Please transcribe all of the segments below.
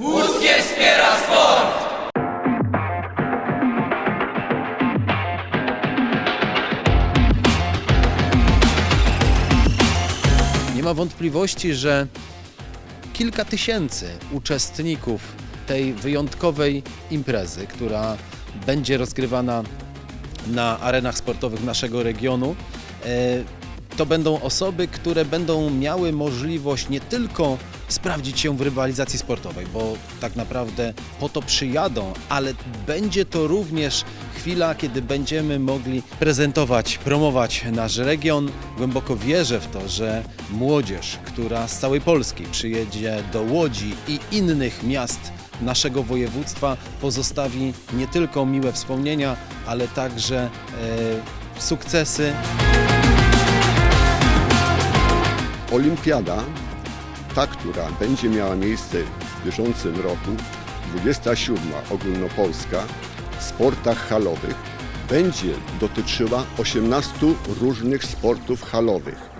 Łódzkie wspiera sport! Nie ma wątpliwości, że kilka tysięcy uczestników tej wyjątkowej imprezy, która będzie rozgrywana na arenach sportowych naszego regionu, e, to będą osoby, które będą miały możliwość nie tylko sprawdzić się w rywalizacji sportowej, bo tak naprawdę po to przyjadą, ale będzie to również chwila, kiedy będziemy mogli prezentować, promować nasz region. Głęboko wierzę w to, że młodzież, która z całej Polski przyjedzie do Łodzi i innych miast naszego województwa, pozostawi nie tylko miłe wspomnienia, ale także e, sukcesy. Olimpiada, ta, która będzie miała miejsce w bieżącym roku, 27 ogólnopolska, w sportach halowych, będzie dotyczyła 18 różnych sportów halowych,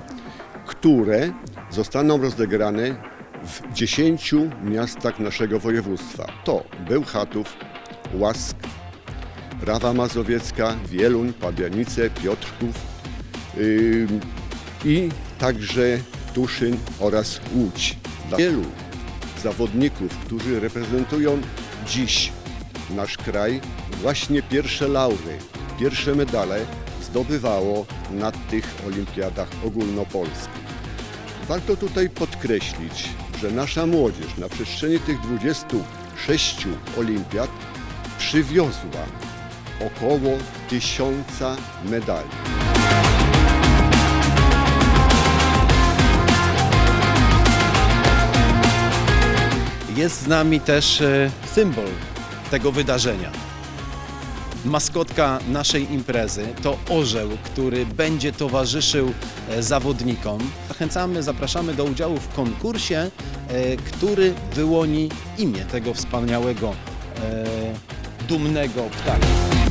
które zostaną rozegrane w 10 miastach naszego województwa. To Bełchatów, Łask, Rawa Mazowiecka, Wieluń, Pabianice, Piotrków, yy, i także Tuszyn oraz Łódź. Dla wielu zawodników, którzy reprezentują dziś nasz kraj, właśnie pierwsze laury, pierwsze medale zdobywało na tych olimpiadach ogólnopolskich. Warto tutaj podkreślić, że nasza młodzież na przestrzeni tych 26 olimpiad przywiozła około tysiąca medali. Jest z nami też e, symbol tego wydarzenia. Maskotka naszej imprezy to orzeł, który będzie towarzyszył e, zawodnikom. Zachęcamy, zapraszamy do udziału w konkursie, e, który wyłoni imię tego wspaniałego, dumnego ptaka.